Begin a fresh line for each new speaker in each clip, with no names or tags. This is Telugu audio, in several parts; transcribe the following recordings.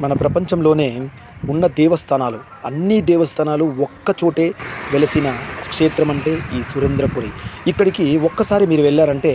మన ప్రపంచంలోనే ఉన్న దేవస్థానాలు అన్ని దేవస్థానాలు ఒక్క చోటే వెలసిన క్షేత్రం అంటే ఈ సురేంద్రపురి. ఇక్కడికి ఒక్కసారి మీరు వెళ్ళారంటే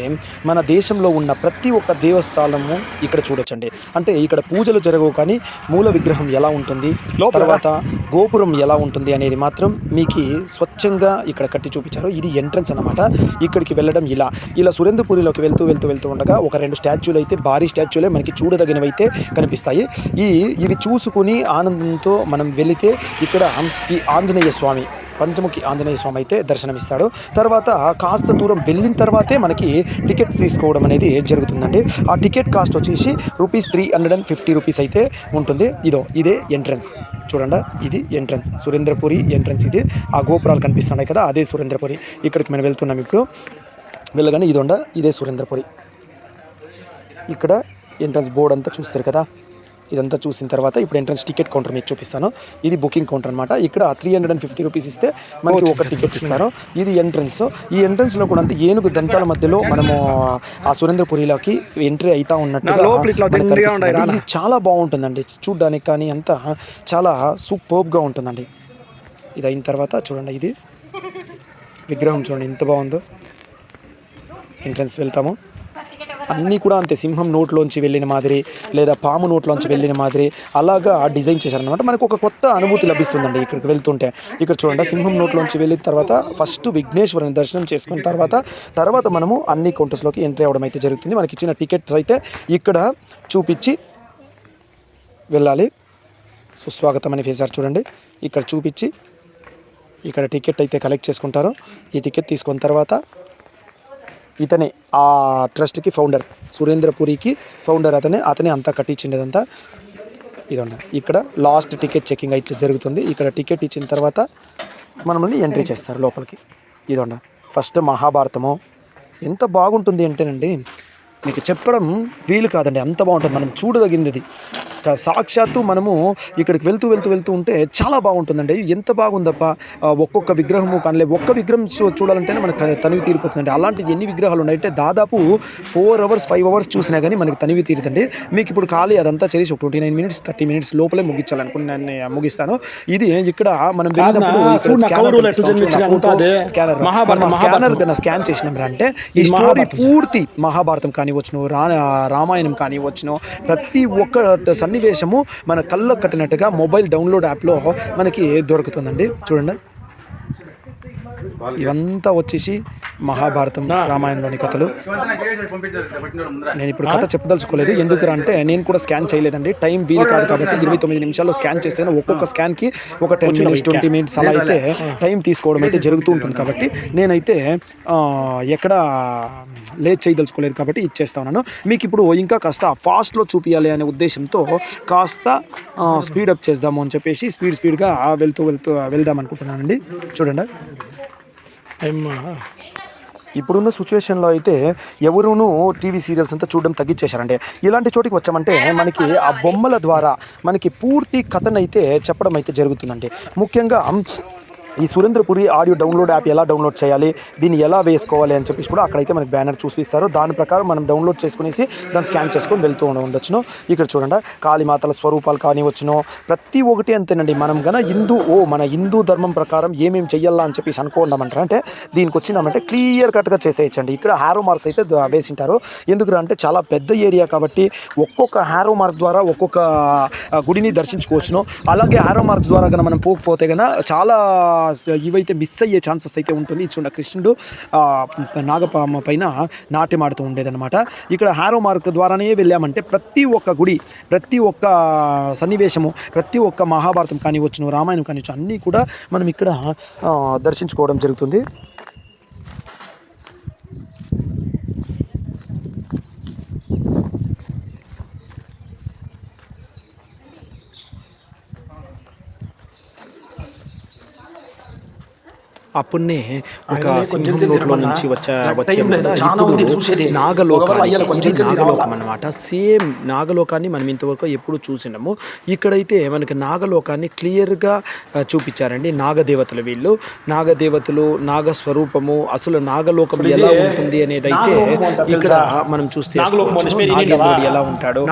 మన దేశంలో ఉన్న ప్రతి ఒక్క దేవస్థానము ఇక్కడ చూడొచ్చండి. అంటే ఇక్కడ పూజలు జరగవు కానీ మూల విగ్రహం ఎలా ఉంటుంది తర్వాత గోపురం ఎలా ఉంటుంది అనేది మాత్రం మీకు స్వచ్ఛంగా ఇక్కడ కట్టి చూపించారు. ఇది ఎంట్రన్స్ అన్నమాట. ఇక్కడికి వెళ్ళడం ఇలా. ఇలా సురేంద్రపురిలోకి వెళ్తూ వెళ్తూ వెళ్తూ ఉండగా ఒక రెండు స్టాచ్యూలు అయితే భారీ స్టాచ్యూలే మనకి చూడదగినవి అయితే కనిపిస్తాయి. ఈ ఇవి చూసుకుని ఆనందంతో మనం వెళితే ఇక్కడ ఈ ఆంజనేయ స్వామి పంచముఖి ఆంజనేయ స్వామి అయితే దర్శనమిస్తాడు. తర్వాత కాస్త దూరం వెళ్ళిన తర్వాతే మనకి టికెట్ తీసుకోవడం అనేది జరుగుతుందండి. ఆ టికెట్ కాస్ట్ వచ్చేసి rupees three hundred and fifty rupees అయితే ఉంటుంది. ఇదో ఇదే ఎంట్రన్స్. చూడండి ఇది ఎంట్రన్స్. సురేంద్రపురి ఎంట్రన్స్ ఇది. ఆ గోపురాలు కనిపిస్తున్నాయి కదా అదే సురేంద్రపురి. ఇక్కడికి మనం వెళ్తున్నాం ఇప్పుడు. వెళ్ళగానే ఇది ఉండ ఇదే సురేంద్రపురి. ఇక్కడ ఎంట్రన్స్ బోర్డ్ అంతా చూస్తారు కదా. ఇదంతా చూసిన తర్వాత ఇప్పుడు ఎంట్రన్స్ టికెట్ కౌంటర్ మీకు చూపిస్తాను. ఇది బుకింగ్ కౌంటర్ అనమాట ఇక్కడ three hundred and fifty rupees ఇస్తే మనకి ఒక టికెట్ ఇస్తారు. ఇది ఎంట్రన్స్ ఈ ఎంట్రన్స్లో కూడా అంటే ఏనుగు దంతాల మధ్యలో మనము ఆ సురేంద్రపురిలోకి ఎంట్రీ అవుతా ఉన్నట్టుగా కనిపిస్తుంది. ఇది చాలా బాగుంటుందండి. చూడ్డానికి కానీ అంతా చాలా సూపర్బ్గా ఉంటుందండి. ఇది అయిన తర్వాత చూడండి ఇది. విగ్రహం చూడండి ఎంత బాగుందో. ఎంట్రన్స్ వెళ్తాము. అన్నీ కూడా అంతే. సింహం నోట్లోంచి వెళ్ళిన మాదిరి లేదా పాము నోట్లోంచి వెళ్ళిన మాదిరి అలాగా డిజైన్ చేశారనమాట మనకు ఒక కొత్త అనుభూతి లభిస్తుందండి ఇక్కడికి వెళ్తుంటే. ఇక్కడ చూడండి సింహం నోట్లోంచి వెళ్ళిన తర్వాత ఫస్ట్ విఘ్నేశ్వరుని దర్శనం చేసుకున్న తర్వాత తర్వాత మనము అన్ని కౌంటర్స్లోకి ఎంట్రీ అవ్వడం అయితే జరుగుతుంది. మనకి ఇచ్చిన టికెట్స్ అయితే ఇక్కడ చూపించి వెళ్ళాలి. సుస్వాగతం అని వేశారు చూడండి. ఇక్కడ చూపించి ఇక్కడ టికెట్ అయితే కలెక్ట్ చేసుకుంటారు. ఈ టికెట్ తీసుకున్న తర్వాత ఇతనే ఆ ట్రస్ట్కి ఫౌండర్ సురేంద్రపురికి ఫౌండర్ అతనే అతనే అంతా కట్టించిండేదంతా ఇదండి. ఇక్కడ లాస్ట్ టికెట్ చెకింగ్ అయితే జరుగుతుంది. ఇక్కడ టికెట్ ఇచ్చిన తర్వాత మనల్ని ఎంట్రీ చేస్తారు లోపలికి. ఇదండి. ఫస్ట్ మహాభారతము. ఎంత బాగుంటుంది అంటేనండి మీకు చెప్పడం వీలు కాదండి. అంత బాగుంటుంది. మనం చూడదగింది సాక్షాత్తు మనము ఇక్కడికి వెళ్తూ వెళ్తూ వెళ్తూ ఉంటే చాలా బాగుంటుందండి. ఎంత బాగుందప్ప ఒక్కొక్క విగ్రహము కానీ ఒక్క విగ్రహం చూ చూడాలంటేనే మనకు తనివి తీరిపోతుందండి. అలాంటిది ఎన్ని విగ్రహాలు ఉన్నాయి అంటే దాదాపు ఫోర్ అవర్స్ ఫైవ్ అవర్స్ చూసినా కానీ మనకి తనివి తీరుతుంది మీకు ఇప్పుడు ఖాళీ అదంతా చేసి ఒక twenty nine minutes thirty minutes లోపలే ముగించాలనుకుని నేను ముగిస్తాను. ఇది ఇక్కడ మనం. స్కానర్. స్కానర్ స్కాన్ చేసినాం అంటే ఈ స్టోరీ
మహాభారతం.
పూర్తి మహాభారతం కానివచ్చును రా రామాయణం కానివచ్చును ప్రతి ఒక్క సన్నివేశము మన కళ్ళకు కట్టినట్టుగా మొబైల్ డౌన్లోడ్ యాప్లో మనకి దొరుకుతుందండి. చూడండి. ఇవంతా వచ్చేసి మహాభారతం రామాయణంలోని కథలు. నేను ఇప్పుడు కథ చెప్పదలుచుకోలేదు. ఎందుకు అంటే నేను కూడా స్కాన్ చేయలేదండి. టైం వీలు కాదు కాబట్టి ఇరవై తొమ్మిది నిమిషాల్లో స్కాన్ చేస్తే ఒక్కొక్క స్కాన్కి ఒక టెన్ మినిట్స్ ట్వంటీ మినిట్స్ అలా అయితే టైం తీసుకోవడం అయితే జరుగుతూ ఉంటుంది కాబట్టి నేనైతే ఎక్కడ లేట్ చేయదలుచుకోలేదు కాబట్టి ఇచ్చేస్తా ఉన్నాను. మీకు ఇప్పుడు ఇంకా కాస్త ఫాస్ట్లో చూపించాలి అనే ఉద్దేశంతో కాస్త స్పీడ్ అప్ చేద్దాము అని చెప్పేసి స్పీడ్ స్పీడ్గా వెళ్తూ వెళ్తూ వెళ్దాం అనుకుంటున్నానండి. చూడండి. ఇప్పుడున్న సిచ్యువేషన్లో అయితే ఎవరునూ టీవీ సీరియల్స్ అంతా చూడడం తగ్గించేశారండి ఇలాంటి చోటికి వచ్చామంటే మనకి ఆ బొమ్మల ద్వారా మనకి పూర్తి కథనైతే చెప్పడం అయితే జరుగుతుందండి. ముఖ్యంగా ఈ సురేంద్రపురి ఆడియో డౌన్లోడ్ యాప్ ఎలా డౌన్లోడ్ చేయాలి? దీన్ని ఎలా వేసుకోవాలి అని చెప్పేసి కూడా అక్కడైతే మనకి బ్యానర్ చూపిస్తారు. దాని ప్రకారం మనం డౌన్లోడ్ చేసుకునేసి దాన్ని స్కాన్ చేసుకొని వెళ్తూ ఉండొచ్చును. ఇక్కడ చూడండి కాళీమాతల స్వరూపాలు కానివచ్చును. ప్రతి ఒక్కటి అంతేనండి. మనం గన హిందూ ఓ మన హిందూ ధర్మం ప్రకారం ఏమేమి చెయ్యాలా అని చెప్పేసి అనుకోండమంటారు? అంటే దీనికి వచ్చినామంటే క్లియర్ కట్గా చేసేయచ్చండి. ఇక్కడ హ్యారో మార్క్స్ అయితే వేసింటారు. ఎందుకు అంటే చాలా పెద్ద ఏరియా కాబట్టి ఒక్కొక్క హ్యారో మార్క్ ద్వారా ఒక్కొక్క గుడిని దర్శించుకోవచ్చును. అలాగే హ్యారో మార్క్స్ ద్వారా కనుక మనం పోకపోతే కనుక చాలా ఇవైతే మిస్ అయ్యే ఛాన్సెస్ అయితే ఉంటుంది. చూడ కృష్ణుడు నాగపామ పైన నాట్యం ఆడుతూ ఉండేదన్నమాట. ఇక్కడ హ్యారో మార్క్ ద్వారానే వెళ్ళామంటే ప్రతి ఒక్క గుడి ప్రతి ఒక్క సన్నివేశము ప్రతి ఒక్క మహాభారతం కానివచ్చును రామాయణం కానివచ్చు అన్నీ కూడా మనం ఇక్కడ దర్శించుకోవడం జరుగుతుంది. అప్పుడే ఒక సింహం నోట్లో. నుంచి వచ్చే వచ్చే. ఇప్పుడు నాగలోకం? అనమాట సేమ్ నాగలోకాన్ని మనం ఇంతవరకు ఎప్పుడు చూసినాము ఇక్కడైతే మనకి నాగలోకాన్ని క్లియర్గా చూపించారండి నాగదేవతలు వీళ్ళు నాగదేవతలు నాగస్వరూపము అసలు నాగలోకం ఎలా ఉంటుంది అనేది అయితే ఇక్కడ? మనం చూస్తే నాగేంద్రుడు? ఎలా ఉంటాడు.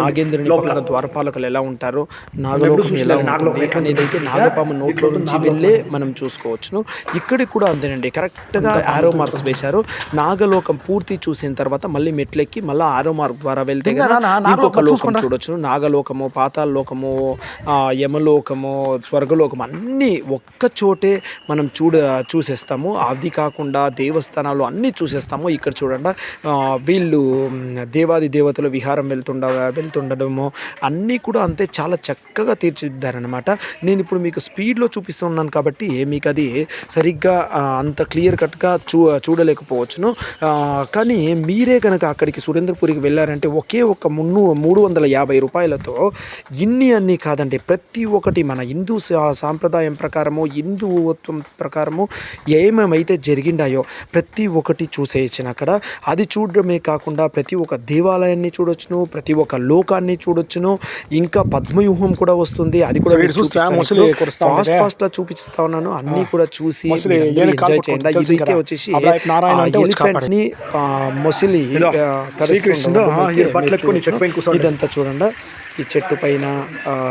నాగేంద్రుని. పక్కన ద్వారపాలకులు ఎలా ఉంటారు నాగలోకం ఎలా ఉంటుంది అనేది అయితే? నాగపాము నోట్లో నుంచి. వెళ్ళే మనం చూసుకోవచ్చును ఇక్కడికి కూడా అంతేనండి. కరెక్ట్గా ఆరో మార్క్స్ వేశారు. నాగలోకం పూర్తి చూసిన తర్వాత మళ్ళీ మెట్లెక్కి మళ్ళీ ఆరో మార్క్ ద్వారా వెళ్తే
నాగలోకం
ఇంకొక లోకం. చూడొచ్చు. నాగలోకము పాతాళ లోకము యమలోకము స్వర్గలోకం అన్నీ ఒక్క చోటే మనం చూడ చూసేస్తాము. అది కాకుండా దేవస్థానాలు అన్నీ చూసేస్తాము. ఇక్కడ చూడండి వీళ్ళు దేవాది దేవతలు విహారం వెళ్తుండ వెళ్తుండడము అన్నీ కూడా అంతే చాలా చక్కగా తీర్చిదిద్దారనమాట నేను ఇప్పుడు మీకు స్పీడ్లో చూపిస్తున్నాను కాబట్టి మీకు అది సరిగ్గా అంత క్లియర్ కట్గా చూ చూడలేకపోవచ్చును. కానీ మీరే కనుక అక్కడికి సురేంద్రపురికి వెళ్ళారంటే ఒకే ఒక మున్ను మూడు వందల యాభై రూపాయలతో ఇన్ని అన్నీ కాదండి ప్రతి ఒక్కటి మన హిందూ సాంప్రదాయం ప్రకారము హిందూత్వం ప్రకారము ఏమేమైతే జరిగిండాయో ప్రతి ఒక్కటి చూసేయచ్చును అక్కడ. అది చూడడమే కాకుండా ప్రతి ఒక్క దేవాలయాన్ని చూడొచ్చును ప్రతి ఒక్క లోకాన్ని చూడొచ్చును. ఇంకా పద్మవ్యూహం కూడా వస్తుంది. అది కూడా ఫాస్ట్
ఉంటే.
ఫాస్ట్గా చూపిస్తా ఉన్నాను. అన్ని కూడా చూసి ఎంజాయ్ చేయండి. ఇదైతే. వచ్చేసి ఎలిఫెంట్ని మొసిలి. ఇదంతా చూడండి. ఈ చెట్టు పైన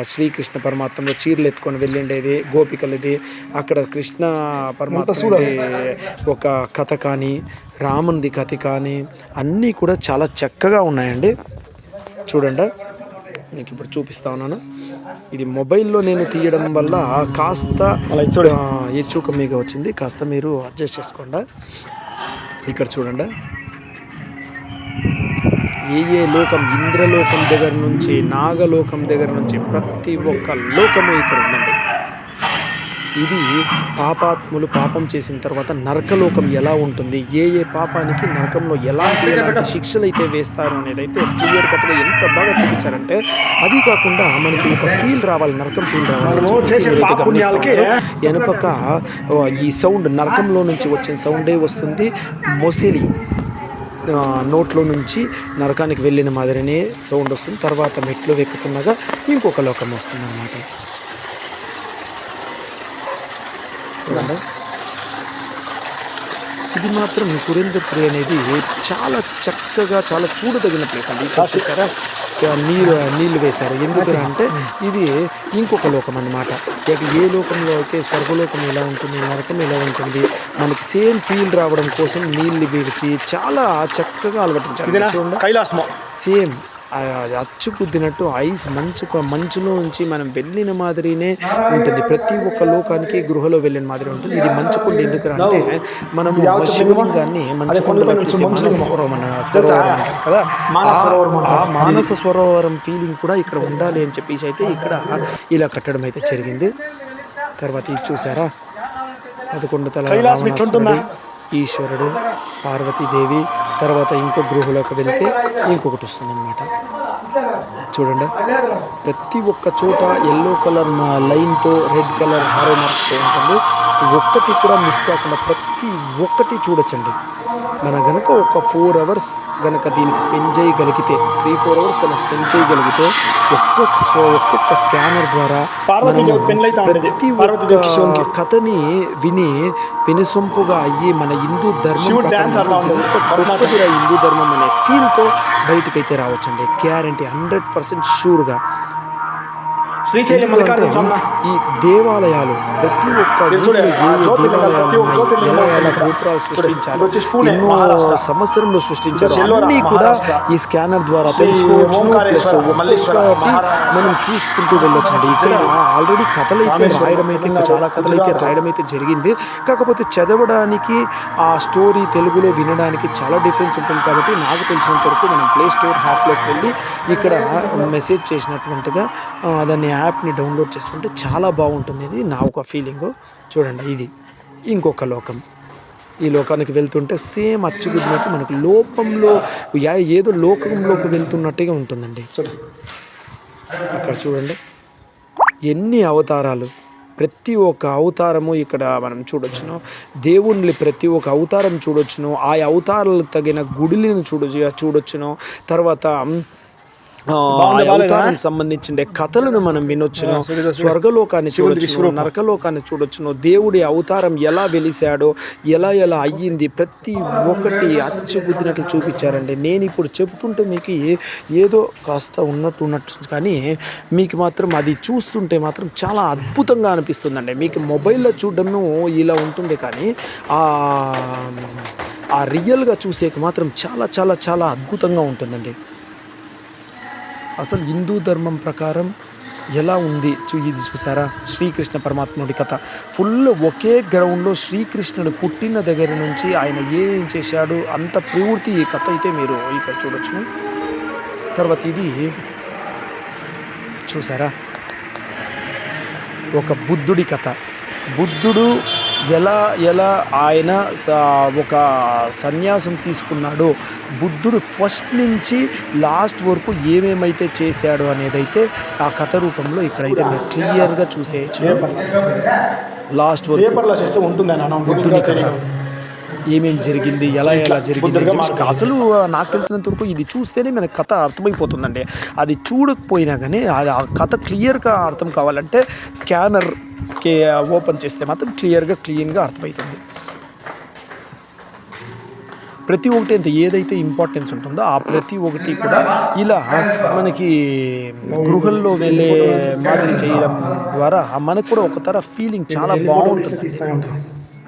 శ్రీకృష్ణ పరమాత్మలో చీరలు ఎత్తుకొని వెళ్ళిండేది గోపికలది. అక్కడ కృష్ణ పరమాత్మ ఒక కథ కానీ రామునిది కథ కానీ అన్నీ కూడా చాలా చక్కగా ఉన్నాయండి. చూడండి. మీకు ఇప్పుడు చూపిస్తా ఉన్నాను. ఇది మొబైల్లో నేను తీయడం వల్ల కాస్త హెచ్చు కమ్మిగా వచ్చింది. కాస్త మీరు అడ్జస్ట్ చేసుకోండి. ఇక్కడ చూడండి. ఏ ఏ లోకం ఇంద్రలోకం దగ్గర నుంచి నాగలోకం దగ్గర నుంచి ప్రతి ఒక్క లోకము ఇక్కడ ఉందండి. ఇది పాపాత్ములు పాపం చేసిన తర్వాత నరకలోకం ఎలా ఉంటుంది? ఏ ఏ పాపానికి నరకంలో ఎలాంటి ఎలాంటి శిక్షలు అయితే వేస్తారు అనేది అయితే క్లియర్ కట్గా ఎంత బాగా చూపించారంటే అది కాకుండా మనకి ఒక ఫీల్ రావాలి నరకం ఫీల్ రావాలి ఓ, ఈ సౌండ్ నరకంలో నుంచి వచ్చిన సౌండే వస్తుంది? మొసిలి. నోట్లో నుంచి నరకానికి వెళ్ళిన మాదిరినే సౌండ్ వస్తుంది. తర్వాత మెట్లు ఎక్కుతుండగా ఇంకొక లోకం వస్తుంది అనమాట ఇది మాత్రం సురేంద్రపురి అనేది చాలా చక్కగా చాలా చూడదగిన ప్లేస్ అండి. చూసారా? నీరు నీళ్ళు వేశారు. ఎందుకు అంటే ఇది ఇంకొక లోకం అన్నమాట. ఇక ఏ లోకంలో అయితే స్వర్గలోకం ఎలా ఉంటుంది నరకం ఎలా ఉంటుంది మనకి సేమ్ ఫీల్ రావడం కోసం నీళ్ళు వేసి చాలా చక్కగా చూడండి.
కైలాసము?
సేమ్. అచ్చు కుద్దినట్టు ఐస్ మంచు మంచులో నుంచి మనం వెళ్ళిన మాదిరినే ఉంటుంది. ప్రతి ఒక్క లోకానికి గృహలో వెళ్ళిన మాదిరి ఉంటుంది. ఇది మంచు కొండ ఎందుకు అంటే మనం శివలింగాన్ని
అదే
మంచు కొండలో కదా?
మానస సరోవరం
ఫీలింగ్ కూడా ఇక్కడ ఉండాలి అని చెప్పేసి అయితే ఇక్కడ ఇలా కట్టడం అయితే జరిగింది. తర్వాత ఇది చూసారా? పదకొండు తల
కైలాసం ఇట్లుంటుందా?
రావణాసురుడు, ఈశ్వరుడు పార్వతీదేవి తర్వాత ఇంకో గృహలోకి వెళ్తే ఇంకొకటి వస్తుందన్నమాట. చూడండి. ప్రతి ఒక్క చోట ఎల్లో కలర్ లైన్తో రెడ్ కలర్ హారో మార్క్స్తో ఉంటుంది. ఒక్కటి కూడా మిస్ కాకుండా ప్రతి ఒక్కటి చూడొచ్చండి. మన గనక ఒక ఫోర్ అవర్స్ గనక దీనికి స్పెండ్ చేయగలిగితే త్రీ ఫోర్ అవర్స్ కనుక స్పెండ్ చేయగలిగితే ఒక్కొక్క ఒక్కొక్క స్కానర్ ద్వారా. ప్రతి ఒక్క. కథని విని వినుసొంపుగా అయ్యి మన హిందూ ధర్మం. ఎంత గొప్పదిరా హిందూ ధర్మం అనే ఫీల్తో బయటకైతే రావచ్చండి గ్యారంటీ హండ్రెడ్ పర్సెంట్ షూర్గా
శ్రీశైలం మల్లికార్జున స్వామి
ఈ దేవాలయాలు ప్రతి ఒక్క. గోపురాలు సృష్టించారు ఎన్నో. సంవత్సరంలో సృష్టించారు అన్నీ కూడా. ఈ స్కానర్ ద్వారా తెలుసుకోవచ్చు. మనం చూసుకుంటూ వెళ్ళొచ్చండి ఇక్కడ ఆల్రెడీ కథలు అయితే రాయడం అయితే ఇంకా చాలా కథలు అయితే. రాయడం అయితే జరిగింది కాకపోతే చదవడానికి ఆ స్టోరీ తెలుగులో వినడానికి చాలా డిఫరెన్స్ ఉంటుంది కాబట్టి నాకు తెలిసినంత వరకు మనం ప్లే స్టోర్ యాప్లోకి వెళ్ళి ఇక్కడ మెసేజ్ చేసినటువంటిగా దాన్ని యాప్ని డౌన్లోడ్ చేసుకుంటే చాలా బాగుంటుంది అనేది నా ఒక ఫీలింగు. చూడండి ఇది. ఇంకొక లోకం. ఈ లోకానికి వెళ్తుంటే సేమ్ అచ్చుగుద్దినట్టు మనకు లోపంలో ఏదో లోకంలోకి వెళ్తున్నట్టుగా ఉంటుందండి.
చూడండి.
ఇక్కడ చూడండి. ఎన్ని అవతారాలు. ప్రతి ఒక్క అవతారము ఇక్కడ మనం చూడొచ్చును. దేవుణ్ణి ప్రతి ఒక్క అవతారం చూడొచ్చును. ఆ అవతారాలకు తగిన గుడిలను చూడ చూడొచ్చును. తర్వాత ఆ,
బాగుందా,
ఆ
బాలేదా?
అవతారం సంబంధించిన కథలను మనం వినొచ్చును
చూడు.
స్వర్గలోకాన్ని చూడొచ్చును
విశ్వరూపం.
నరకలోకాన్ని చూడొచ్చును దేవుడి అవతారం ఎలా వెలిశాడో ఎలా ఎలా అయ్యింది ప్రతి ఒక్కటి అచ్చుగుద్దినట్లు చూపించారండి నేను ఇప్పుడు చెబుతుంటే మీకు ఏదో కాస్త ఉన్నట్టు ఉన్నట్టు కానీ మీకు మాత్రం అది చూస్తుంటే మాత్రం చాలా అద్భుతంగా అనిపిస్తుందండి మీకు మొబైల్లో చూడడము ఇలా ఉంటుంది కానీ ఆ ఆ రియల్గా చూసేకి మాత్రం చాలా చాలా చాలా అద్భుతంగా ఉంటుందండి అసలు హిందూ ధర్మం ప్రకారం ఎలా ఉంది? చూ ఇది చూసారా శ్రీకృష్ణ పరమాత్ముడి కథ. ఫుల్ ఒకే గ్రౌండ్లో శ్రీకృష్ణుడు పుట్టిన దగ్గర నుంచి ఆయన ఏం చేశాడు? అంత పూర్తి ఈ కథ అయితే మీరు ఇక్కడ చూడొచ్చు తర్వాత ఇది చూసారా ఒక బుద్ధుడి కథ. బుద్ధుడు ఎలా ఎలా ఆయన ఒక సన్యాసం తీసుకున్నాడో బుద్ధుడు ఫస్ట్ నుంచి లాస్ట్ వరకు ఏమేమైతే చేశాడు అనేదైతే ఆ కథ రూపంలో ఇక్కడైతే మీరు క్లియర్గా చూసేయచ్చు. లాస్ట్ వరకు బుద్ధుని కథ. ఏమేం జరిగింది ఎలా ఎలా జరిగింది. అసలు నాకు తెలిసినంత వరకు ఇది చూస్తేనే మనకి కథ అర్థమైపోతుందండి. అది చూడకపోయినా కానీ అది ఆ కథ క్లియర్గా అర్థం కావాలంటే స్కానర్కి ఓపెన్ చేస్తే మాత్రం క్లియర్గా క్లీన్గా అర్థమవుతుంది. ప్రతి ఒక్కటి అంత ఏదైతే ఇంపార్టెన్స్ ఉంటుందో ఆ ప్రతి ఒక్కటి కూడా ఇలా మనకి గృహల్లో వెళ్ళే మాదిరి చేయడం ద్వారా మనకు కూడా ఒక తర ఫీలింగ్ చాలా బాగుంటుంది.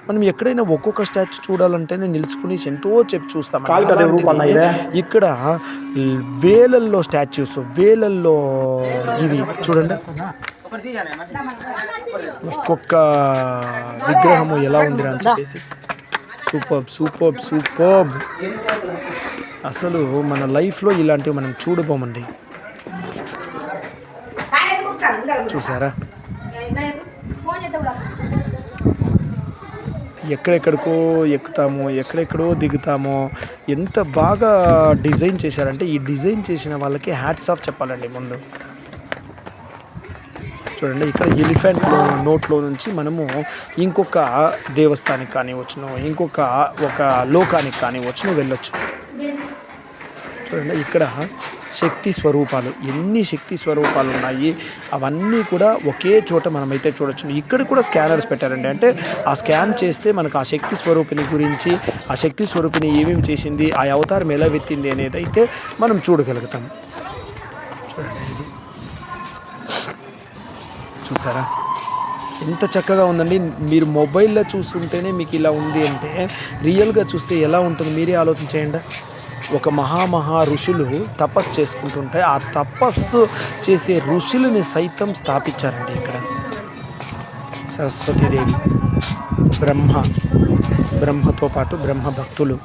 మనం ఎక్కడైనా ఒక్కొక్క స్టాచ్యూ చూడాలంటేనే నిలుచుకుని ఎంతో చెప్పి చూస్తాం? ఇక్కడ వేలల్లో స్టాచ్యూస్ వేలల్లో ఇవి చూడండి. ఒక్కొక్క విగ్రహము ఎలా ఉంది అని చెప్పేసి. Super super super. అసలు మన లైఫ్లో ఇలాంటివి మనం చూడబోమండి. చూసారా? ఎక్కడెక్కడికో ఎక్కుతాము ఎక్కడెక్కడో దిగుతామో ఎంత బాగా డిజైన్ చేశారంటే ఈ డిజైన్ చేసిన వాళ్ళకి హ్యాట్స్ ఆఫ్ చెప్పాలండి ముందు. చూడండి ఇక్కడ ఎలిఫెంట్ నోట్లో నుంచి మనము ఇంకొక దేవస్థానికి కానీ వచ్చును ఇంకొక ఒక లోకానికి కానీ వచ్చును వెళ్ళొచ్చు. చూడండి ఇక్కడ శక్తి స్వరూపాలు ఎన్ని శక్తి స్వరూపాలు ఉన్నాయి అవన్నీ కూడా ఒకే చోట మనమైతే చూడొచ్చు ఇక్కడ కూడా స్కానర్స్ పెట్టారండి అంటే ఆ స్కాన్ చేస్తే మనకు ఆ శక్తి స్వరూపిణి గురించి ఆ శక్తి స్వరూపిణి ఏమేమి చేసింది ఆ అవతారం ఎలా వెత్తింది అనేది అయితే మనం చూడగలుగుతాం. చూసారా? ఎంత చక్కగా ఉందండి. మీరు మొబైల్లో చూస్తుంటేనే మీకు ఇలా ఉంది అంటే రియల్గా చూస్తే ఎలా ఉంటుంది మీరే ఆలోచించేయండి. ఒక మహామహా ఋషులు తపస్సు చేసుకుంటుంటే ఆ తపస్సు చేసే ఋషులని సైతం స్థాపించారండి ఇక్కడ. సరస్వతీదేవి బ్రహ్మ బ్రహ్మతో పాటు బ్రహ్మ భక్తులు.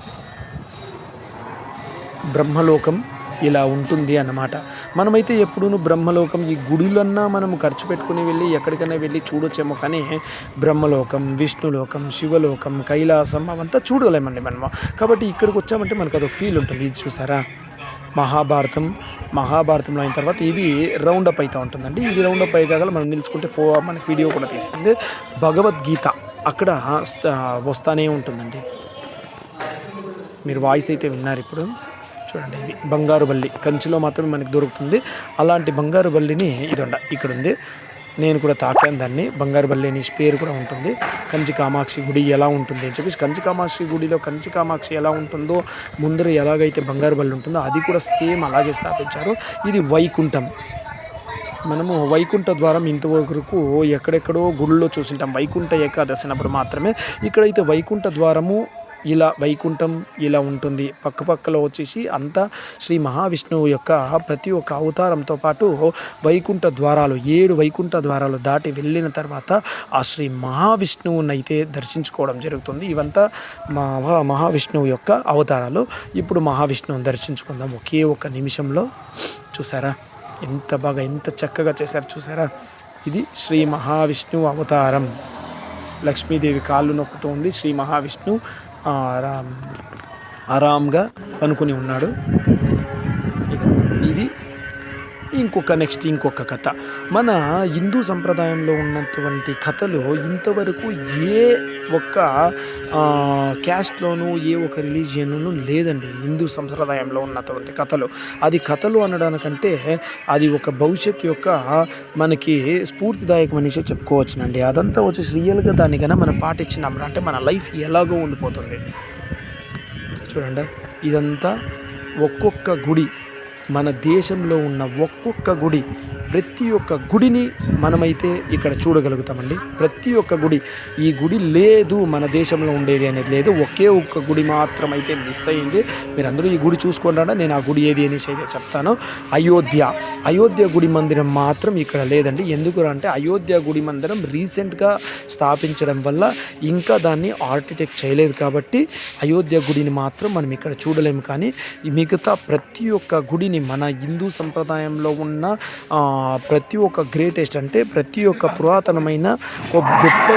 బ్రహ్మలోకం ఇలా ఉంటుంది అన్నమాట. మనమైతే ఎప్పుడూ బ్రహ్మలోకం ఈ గుడిలన్నా మనం ఖర్చు పెట్టుకుని వెళ్ళి ఎక్కడికైనా వెళ్ళి చూడొచ్చేమో కానీ బ్రహ్మలోకం విష్ణులోకం శివలోకం కైలాసం అవంతా చూడలేమండి మనము. కాబట్టి ఇక్కడికి వచ్చామంటే మనకు అదొక ఫీల్ ఉంటుంది. ఇది చూసారా? మహాభారతం. మహాభారతంలో అయిన తర్వాత ఇది రౌండప్ అవుతూ ఉంటుందండి. ఇది రౌండప్ అయ్యే జాగాలో మనం నిలుచుకుంటే ఫో మనకి వీడియో కూడా తీస్తుంది. భగవద్గీత అక్కడ వస్తానే ఉంటుందండి. మీరు వాయిస్ అయితే విన్నారు ఇప్పుడు. చూడండి ఇది బంగారు బల్లి. కంచిలో మాత్రమే మనకి దొరుకుతుంది. అలాంటి బంగారు బల్లిని ఇదండ ఇక్కడ ఉంది నేను కూడా తాకాను దాన్ని. బంగారు బల్లి అనేసి పేరు కూడా ఉంటుంది. కంచి కామాక్షి గుడి ఎలా ఉంటుంది అని చెప్పేసి కంచి కామాక్షి గుడిలో కంచి కామాక్షి ఎలా ఉంటుందో ముందర ఎలాగైతే బంగారు బల్లి ఉంటుందో అది కూడా సేమ్ అలాగే స్థాపించారు. ఇది వైకుంఠం. మనము వైకుంఠ ద్వారం ఇంతవరకు ఎక్కడెక్కడో గుళ్ళో చూసింటాం. వైకుంఠ ఏకాదశి అన్నప్పుడు మాత్రమే. ఇక్కడైతే వైకుంఠ ద్వారము ఇలా వైకుంఠం ఇలా ఉంటుంది. పక్క పక్కలో వచ్చేసి అంతా శ్రీ మహావిష్ణువు యొక్క ప్రతి ఒక్క అవతారంతో పాటు వైకుంఠ ద్వారాలు ఏడు వైకుంఠ ద్వారాలు దాటి వెళ్ళిన తర్వాత ఆ శ్రీ మహావిష్ణువుని అయితే దర్శించుకోవడం జరుగుతుంది. ఇవంతా మహా మహావిష్ణువు యొక్క అవతారాలు. ఇప్పుడు మహావిష్ణువుని దర్శించుకుందాం. ఒకే ఒక నిమిషంలో చూసారా? ఎంత బాగా ఎంత చక్కగా చేశారు చూసారా? ఇది శ్రీ మహావిష్ణువు అవతారం. లక్ష్మీదేవి కాళ్ళు నొక్కుతోంది. శ్రీ మహావిష్ణు ఆరామ్ ఆరాంగా పనుకుని ఉన్నాడు. ఇది ఇంకొక నెక్స్ట్ ఇంకొక కథ. మన హిందూ సంప్రదాయంలో ఉన్నటువంటి కథలు ఇంతవరకు ఏ ఒక్క క్యాస్ట్లోనూ ఏ ఒక రిలీజియన్లోనూ లేదండి హిందూ సంప్రదాయంలో ఉన్నటువంటి కథలు. అది కథలు అనడానికంటే అది ఒక భవిష్యత్తు యొక్క మనకి స్ఫూర్తిదాయకం అనేసి చెప్పుకోవచ్చునండి. అదంతా వచ్చేసి రియల్గా దాన్ని మనం పాటించినాం అంటే మన లైఫ్ ఎలాగో ఉండిపోతుంది. చూడండి. ఇదంతా ఒక్కొక్క గుడి. మన దేశంలో ఉన్న ఒక్కొక్క గుడి ప్రతి ఒక్క గుడిని మనమైతే ఇక్కడ చూడగలుగుతామండి. ప్రతి ఒక్క గుడి ఈ గుడి లేదు మన దేశంలో ఉండేది అనేది లేదు. ఒకే ఒక్క గుడి మాత్రం అయితే మిస్ అయింది. మీరు అందరూ ఈ గుడి చూసుకుంటారా నేను ఆ గుడి ఏది అనేసి అయితే చెప్తాను. అయోధ్య అయోధ్య గుడి మందిరం మాత్రం ఇక్కడ లేదండి. ఎందుకు అంటే అయోధ్య గుడి మందిరం రీసెంట్గా స్థాపించడం వల్ల ఇంకా దాన్ని ఆర్కిటెక్ట్ చేయలేదు కాబట్టి అయోధ్య గుడిని మాత్రం మనం ఇక్కడ చూడలేము. కానీ మిగతా ప్రతి ఒక్క గుడిని మన హిందూ సంప్రదాయంలో ఉన్న ప్రతి ఒక్క గ్రేటెస్ట్ అంటే ప్రతి ఒక్క పురాతనమైన ఒక గొప్ప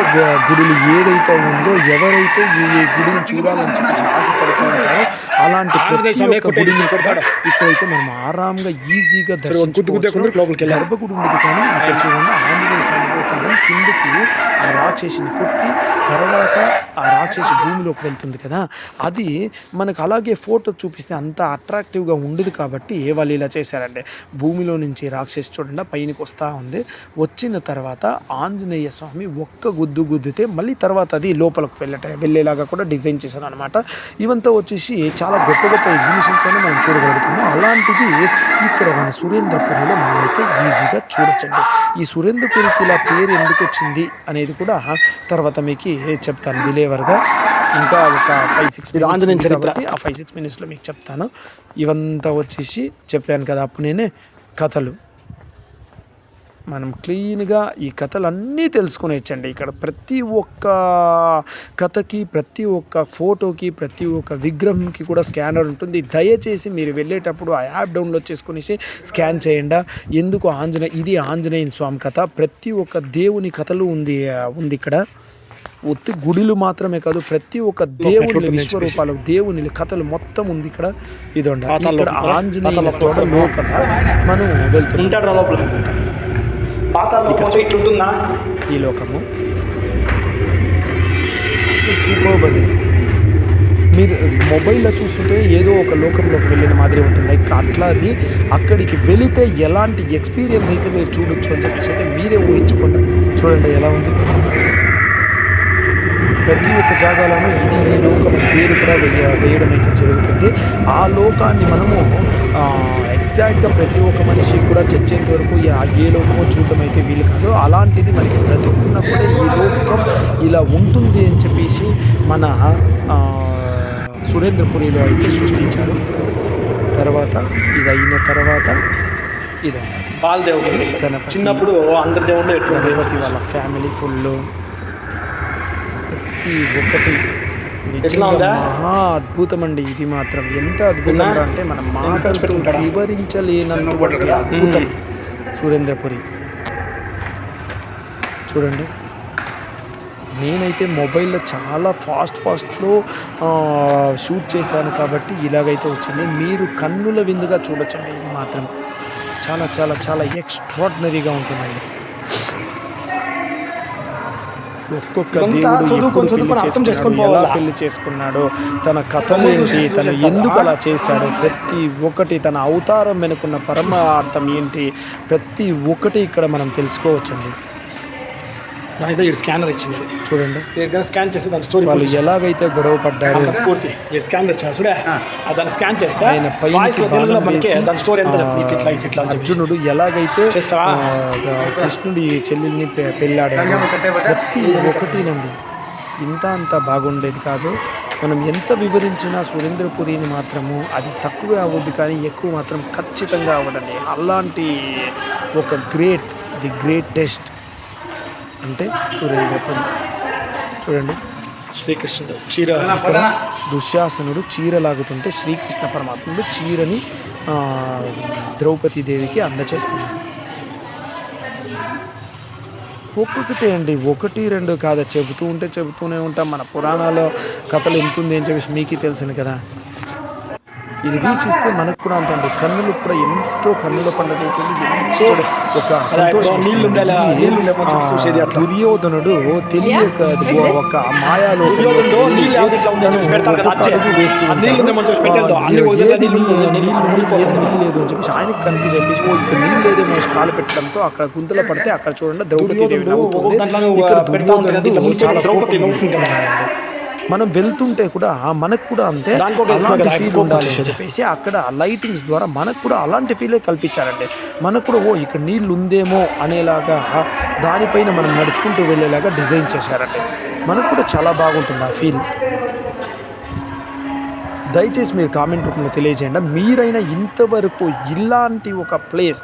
గుడులు ఏదైతే ఉందో ఎవరైతే ఈ గుడిని చూడాలని చెప్పి ఆశపడుతూ ఉంటారో అలాంటి ప్రతి ఒక్క గుడిని కూడా ఇక్కడైతే మనం ఆరాంగా ఈజీగా దర్శించుకోవచ్చు. గర్భగుడి ఉంది కానీ ఇక్కడ చూడండి ఆంజనేయ స్వామి అవతారం కిందకి ఆ రాక్షసిని కొట్టి తర్వాత ఆ రాక్షసి భూమిలోకి వెళ్తుంది కదా అది మనకు అలాగే ఫోటో చూపిస్తే అంత అట్రాక్టివ్గా ఉండదు కాబట్టి వాళ్ళు ఇలా చేశారంటే భూమిలో నుంచి రాక్షసి చూడండి పైనకి వస్తూ ఉంది. వచ్చిన తర్వాత ఆంజనేయ స్వామి ఒక్క గుద్దు గుద్దితే మళ్ళీ తర్వాత అది లోపలికి వెళ్ళట వెళ్ళేలాగా కూడా డిజైన్ చేశారు అనమాట ఇవంతా వచ్చేసి చాలా గొప్ప గొప్ప ఎగ్జిబిషన్స్లోనే మనం చూడగలుగుతున్నాం. అలాంటిది ఇక్కడ మన సురేంద్రపురిలో మనమైతే ఈజీగా చూడొచ్చండి. ఈ సురేంద్రపురికి ఇలా పేరు ఎందుకు వచ్చింది అనేది కూడా తర్వాత మీకు చెప్తాను. డిలేవర్గా ఇంకా ఒక ఫైవ్ సిక్స్
ఇది ఆంజనేయ చరిత్ర.
ఆ ఫైవ్ సిక్స్ మినిట్స్లో మీకు చెప్తాను. ఇవంతా వచ్చేసి చెప్పాను కదా అప్పుడు నేనే కథలు. మనం క్లీన్గా ఈ కథలు అన్నీ తెలుసుకునేచ్చండి ఇక్కడ ప్రతి ఒక్క కథకి ప్రతి ఒక్క ఫోటోకి ప్రతి ఒక్క విగ్రహంకి కూడా స్కానర్ ఉంటుంది. దయచేసి మీరు వెళ్ళేటప్పుడు ఆ యాప్ డౌన్లోడ్ చేసుకునేసి స్కాన్ చేయండి. ఎందుకు ఆంజనేయ ఇది ఆంజనేయ స్వామి కథ. ప్రతి ఒక్క దేవుని కథలు ఉంది ఉంది ఇక్కడ. ఒత్తి గుడిలు మాత్రమే కాదు ప్రతి ఒక్క దేవుని విశ్వరూపాలు దేవుని కథలు మొత్తం ఉంది ఇక్కడ. ఇదండి.
పాతాళ
ఇక్కడ తోట లోపల మనం
లోపల. ఇట్లుంటుందా?
ఈ లోకము. మీరు మొబైల్లో చూస్తుంటే ఏదో ఒక లోకంలోకి వెళ్ళిన మాదిరి ఉంటుంది. ఇక అట్లా అది అక్కడికి వెళితే ఎలాంటి ఎక్స్పీరియన్స్ అయితే మీరు చూడొచ్చు అని చెప్పేసి అయితే మీరే ఊహించుకోండి. చూడండి ఎలా ఉంది. ప్రతి ఒక్క జాగాలోనూ ఇది ఈ లోకం పేరు కూడా వేయ వేయడం అయితే జరుగుతుంది. ఆ లోకాన్ని మనము ఎగ్జాక్ట్గా ప్రతి ఒక్క మనిషి కూడా చచ్చేంత వరకు ఏ లోకమో చూడడం అయితే వీలు కాదు. అలాంటిది మనకి బ్రతుకున్నప్పుడే ఈ లోకం ఇలా ఉంటుంది అని చెప్పేసి మన సురేంద్రపురిలో అయితే సృష్టించారు. తర్వాత ఇది అయిన తర్వాత ఇది
బాలదేవుడు. చిన్నప్పుడు అందరి దేవుళ్ళు ఎట్లా
వాళ్ళ ఫ్యామిలీ ఫుల్
ఎట్లా ఉందా?
మహా అద్భుతం అండి ఇది మాత్రం ఎంత అద్భుతం? అంటే మనం మాటలతో? వివరించలేనటువంటి అద్భుతం. సురేంద్రపురి చూడండి. నేనైతే మొబైల్లో చాలా ఫాస్ట్ ఫాస్ట్లో షూట్ చేశాను కాబట్టి ఇలాగైతే వచ్చింది. మీరు కన్నుల విందుగా చూడొచ్చండి. ఇది మాత్రం చాలా చాలా చాలా ఎక్స్ట్రాడినరీగా ఉంటుందండి. ఒక్కొక్క దేవుడు
అర్థం చేసుకొని
చేసుకున్నాడు, ఎలా? పెళ్ళి చేసుకున్నాడో తన కథలు ఏంటి తను ఎందుకు అలా చేశాడు? ప్రతి ఒక్కటి తన అవతారం వెనుకున్న పరమార్థం ఏంటి? ప్రతి ఒక్కటి ఇక్కడ మనం తెలుసుకోవచ్చండి.
అయితే ఇక్కడ స్కానర్ ఇచ్చింది
చూడండి.
ఇక్కడ స్కాన్ చేస్తే దాని స్టోరీ
వాళ్ళు ఎలాగైతే గొడవ పడ్డారు
పూర్తి. ఇక్కడ స్కాన్ తెచ్చాను చూడే? ఆ. దాన్ని స్కాన్ చేస్తే.
ఆయన బాణం
మనకి దాని స్టోరీ ఎంత ఇట్లా ఇట్లా.
అర్జునుడు ఎలాగైతే కృష్ణుడి చెల్లెల్ని పె- పెళ్ళాడాడు ప్రతి ఒక్కటినండి ఇంత అంత బాగుండేది కాదు. మనం ఎంత వివరించినా సురేంద్రపురిని మాత్రము అది తక్కువే అవ్వద్దు కానీ ఎక్కువ మాత్రం ఖచ్చితంగా అవ్వదండి. అలాంటి ఒక గ్రేట్ ది గ్రేటెస్ట్ అంటే సురేంద్రపురి చూడండి.
శ్రీకృష్ణుడు చీర
ఇక్కడ దుశ్శాసనుడు చీర లాగుతుంటే శ్రీకృష్ణ పరమాత్ముడు చీరని ద్రౌపది ద్రౌపదీదేవికి అందచేస్తున్నాడు. ఒక్కొక్కటే అండి. ఒకటి రెండు కాదు. చెబుతూ ఉంటే చెబుతూనే ఉంటాం. మన పురాణాల్లో కథలు ఎంతుంది అని చెప్పేసి మీకు తెలిసింది కదా. ఇది వీక్షిస్తే మనకు కూడా అంతే కన్నులు కూడా ఎంతో కన్నుల పండుగ అవుతుంది ఎంతో ఒక సంతోషం
లేదా?
దుర్యోధనుడు తెలియక ఒక మాయాలో లేదు అని చెప్పేసి ఆయనకి కన్ఫ్యూజ్ అయిపోయి ఓ ఇక్కడ నీళ్ళు లేదేమో అని కాలు పెట్టడంతో అక్కడ గుంతలో పడితే అక్కడ చూడండి ద్రౌపది దేవి నవ్వుతుంది. ఇక్కడ దుర్యోధనుడు చాలా
ద్రౌపది
మనం వెళ్తుంటే కూడా మనకు కూడా అంతే అలాంటి ఫీల్ ఉండాలి అని. చెప్పేసి అక్కడ లైటింగ్స్ ద్వారా మనకు కూడా అలాంటి ఫీలే కల్పించారండి. మనకు కూడా ఓ ఇక్కడ నీళ్ళు ఉందేమో అనేలాగా దానిపైన మనం నడుచుకుంటూ వెళ్ళేలాగా డిజైన్ చేశారండి. మనకు కూడా చాలా బాగుంటుంది ఆ ఫీల్ దయచేసి మీరు కామెంట్ రూపంలో తెలియజేయండి. మీరైనా ఇంతవరకు ఇలాంటి ఒక ప్లేస్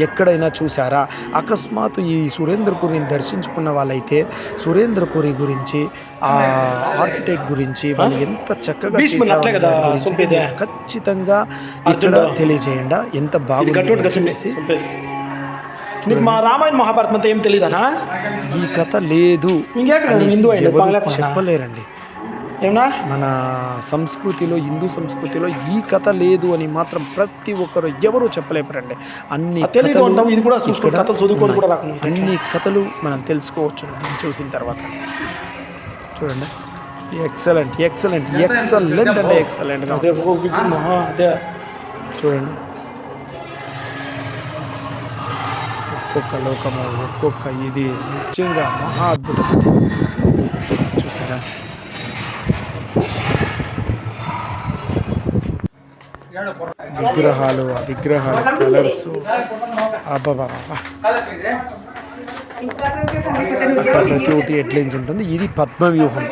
ఎక్కడైనా చూసారా అకస్మాత్తు ఈ సురేంద్రపురిని దర్శించుకున్న వాళ్ళైతే సురేంద్రపురి గురించి ఆ ఆర్కిటెక్ట్ గురించి వాళ్ళు ఎంత చక్కగా. ఖచ్చితంగా ఇక్కడ. తెలియజేయండి? ఎంత బాగుంది
నీకు మా రామాయణ మహాభారతం అంతా ఏం తెలియదనా?
ఈ కథ లేదు. చెప్పలేరండి.
ఏమన్నా?
మన సంస్కృతిలో హిందూ సంస్కృతిలో ఈ కథ లేదు అని మాత్రం ప్రతి ఒక్కరు ఎవరు చెప్పలేపరండి. అన్ని
ఇది కూడా కథలు చదువుకోవడం కూడా
అన్ని కథలు మనం తెలుసుకోవచ్చు దీన్ని చూసిన తర్వాత. చూడండి. ఎక్సలెంట్ ఎక్సలెంట్ ఎక్సలెంట్ అంటే
అదే.
చూడండి. ఒక్కొక్క లోకము ఒక్కొక్క ఇది నిజంగా మహా అద్భుతం. చూసారా? విగ్రహాలు ఆ విగ్రహాలు కలర్స్. అబ్బాబా అక్కడ ప్రతి ఒక్కటి హెడ్లైన్స్ ఉంటుంది. ఇది పద్మవ్యూహం.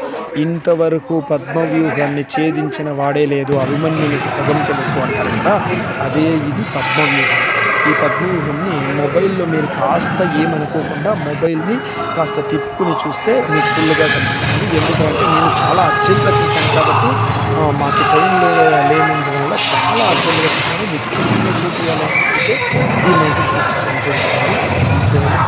ఇంతవరకు పద్మవ్యూహాన్ని ఛేదించిన వాడే లేదు. అభిమన్యునికి సగం తెలుసు అంటారు కదా. అదే ఇది పద్మవ్యూహం. ఈ పద్మవ్యూహంని మొబైల్లో మీరు కాస్త ఏమనుకోకుండా మొబైల్ని కాస్త తిప్పుకుని చూస్తే మీకు ఫుల్గా కనిపిస్తుంది. ఎందుకంటే నేను చాలా అర్జెంట్గా చూశాను కాబట్టి మాకు టైం లే లేనందు వల్ల చాలా అర్జెంట్గా చూశాను మీకు చూపించాలి చూపించాలనుకుంటే దీన్ని అయితే చూపించాను చూడండి చూడండి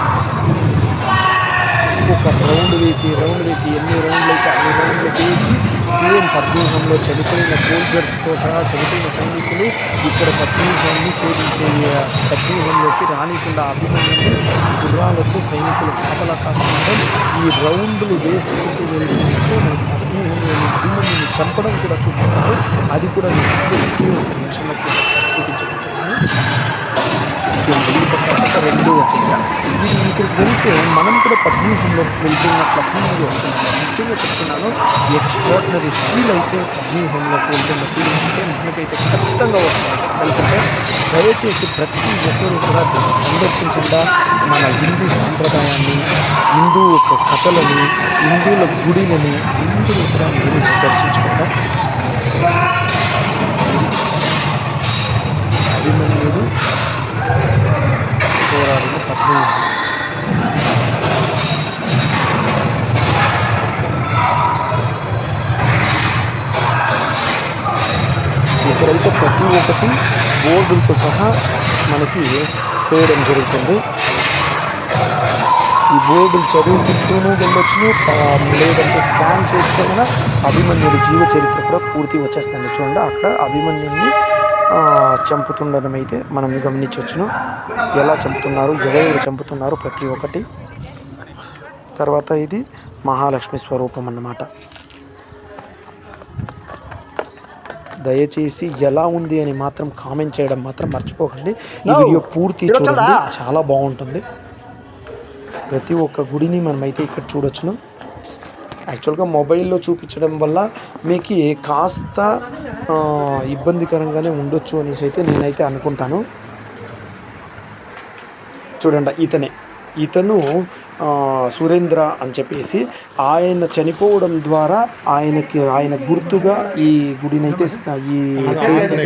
రౌండ్ వేసి రౌండ్ వేసి ఎన్ని రౌండ్లు అయితే అన్ని రౌండ్లు వేసి సీఎం పద్మూహంలో చనిపోయిన సోల్జర్స్తో సహా చనిపోయిన సైనికులు ఇక్కడ పద్మూహాన్ని ఛేదించే పద్మూహంలోకి రానికుండా అభిమానులు గుర్రాలతో సైనికులు కాపలా కాస్తుండడం ఈ రౌండ్లు వేసుకుంటూ వెళ్తుంటే మనకు పద్మవ్యూహంలోని చంపడం కూడా చూపిస్తారు అది కూడా మీకు ఒకే ఒక నిమిషంలో చూపిస్తాను. చూపించబోతున్నాను. చూడండి పక్క రెండు వచ్చేసాను ఇది ఇక్కడికి వెళ్తే మనం కూడా పద్మవ్యూహంలో వెళ్తున్నట్ల ఫీలింగ్ వస్తుంది నిజంగా చెప్తున్నాను ఎక్స్ట్రాడినరీ ఫీల్ అయితే పద్మవ్యూహంలోకి వెళ్తున్న ఫీలింగ్ అంటే మనకైతే ఖచ్చితంగా వస్తుంది ఎందుకంటే దయచేసి ప్రతి ఒక్కరూ కూడా సందర్శించకుండా మన హిందూ సాంప్రదాయాన్ని హిందూ యొక్క కథలని హిందువుల గుడిలని హిందువులు కూడా మీరు దర్శించకుండా అభిమన్యుడు పోరాడిన పద్మవ్యూహం ఇక్కడైతే ప్రతి ఒక్కటి బోర్డులతో సహా మనకి వేయడం జరుగుతుంది. ఈ బోర్డులు చదువుకుంటూనూ వెళ్ళొచ్చును లేదంటే స్కాన్ చేస్తే కనుక అభిమన్యుడి జీవ చరిత్ర కూడా పూర్తి వచ్చేస్తుంది. చూడండి అక్కడ అభిమన్యుడిని చంపుతుండడం అయితే మనం గమనించవచ్చును ఎలా చంపుతున్నారు ఎవరెవరు చంపుతున్నారు ప్రతి ఒక్కటి. తర్వాత ఇది మహాలక్ష్మి స్వరూపం అన్నమాట. దయచేసి ఎలా ఉంది అని మాత్రం కామెంట్ చేయడం మాత్రం మర్చిపోకండి. ఈ. వీడియో పూర్తి చూడండి? చాలా బాగుంటుంది. ప్రతి ఒక్క గుడిని మనమైతే ఇక్కడ చూడొచ్చును. యాక్చువల్గా మొబైల్లో చూపించడం వల్ల మీకు కాస్త ఇబ్బందికరంగానే ఉండొచ్చు అనేసి అయితే నేనైతే అనుకుంటాను. చూడండి ఇతనే. ఇతను సురేంద్ర అని చెప్పేసి ఆయన చనిపోవడం ద్వారా ఆయనకి ఆయన గుర్తుగా ఈ గుడినైతే ఈ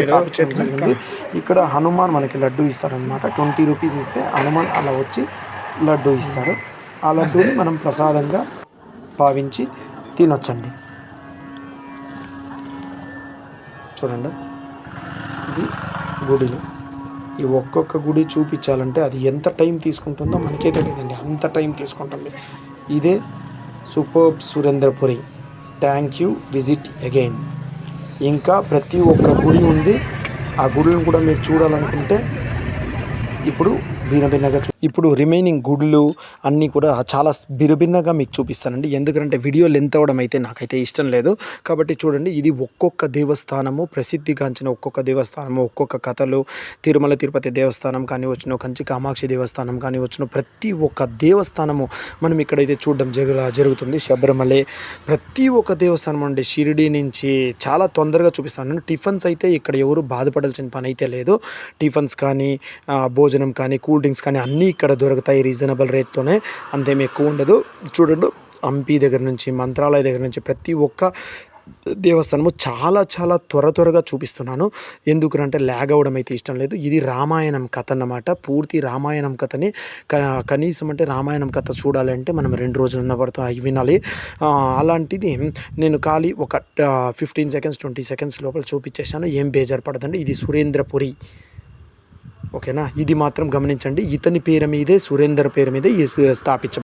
స్థాపించడం జరిగింది. ఇక్కడ హనుమాన్ మనకి లడ్డు ఇస్తాడనమాట ట్వంటీ రూపీస్ ఇస్తే హనుమాన్ అలా వచ్చి లడ్డు ఇస్తాడు ఆ లడ్డూని మనం ప్రసాదంగా భావించి తినొచ్చండి. చూడండి. ఇది గుడిలు. ఈ ఒక్కొక్క గుడి చూపించాలంటే అది ఎంత టైం తీసుకుంటుందో మనకే తెలియదండి. అంత టైం తీసుకుంటుంది. ఇదే super Surendrapuri. Thank you. Visit again. ఇంకా ప్రతి ఒక్క గుడి ఉంది. ఆ గుడిని కూడా మీరు చూడాలనుకుంటే ఇప్పుడు భిన్నభిన్నగా ఇప్పుడు రిమైనింగ్ గుడులు అన్నీ కూడా చాలా బిరుభిన్నగా మీకు చూపిస్తానండి. ఎందుకంటే వీడియో లెంత్ అవ్వడం అయితే నాకైతే ఇష్టం లేదు. కాబట్టి చూడండి ఇది ఒక్కొక్క దేవస్థానము ప్రసిద్ధిగాంచిన ఒక్కొక్క దేవస్థానము ఒక్కొక్క కథలు తిరుమల తిరుపతి దేవస్థానం కానీ వచ్చిన కంచి కామాక్షి దేవస్థానం కానీ వచ్చిన ప్రతి ఒక్క దేవస్థానము మనం ఇక్కడైతే చూడడం జరుగు జరుగుతుంది. శబరిమలై ప్రతి ఒక్క దేవస్థానం అండి షిరిడి నుంచి చాలా తొందరగా చూపిస్తాను టిఫిన్స్ అయితే ఇక్కడ ఎవరు బాధపడాల్సిన పని అయితే లేదు. టిఫిన్స్ కానీ భోజనం కానీ కూల్ డ్రింక్స్ కానీ అన్నీ ఇక్కడ దొరుకుతాయి రీజనబుల్ రేట్తోనే అంతేమి ఎక్కువ ఉండదు. చూడండి హంపి దగ్గర నుంచి మంత్రాలయ దగ్గర నుంచి ప్రతి ఒక్క దేవస్థానము చాలా చాలా త్వర త్వరగా చూపిస్తున్నాను. ఎందుకంటే ల్యాగ్ అవ్వడం అయితే ఇష్టం లేదు. ఇది రామాయణం కథ అన్నమాట. పూర్తి రామాయణం కథని క- కనీసం అంటే రామాయణం కథ చూడాలంటే మనం రెండు రోజులు ఉన్నపడుతూ అవి వినాలి. అలాంటిది నేను ఖాళీ ఒక ఫిఫ్టీన్ సెకండ్స్ ట్వంటీ సెకండ్స్ లోపల చూపించేశాను. ఏం బేజారు పడదండి. ఇది సురేంద్రపురి ఓకేనా? ఇది మాత్రం గమనించండి. ఇతని పేరు మీదే సురేందర్ పేరు మీదే స్థాపించ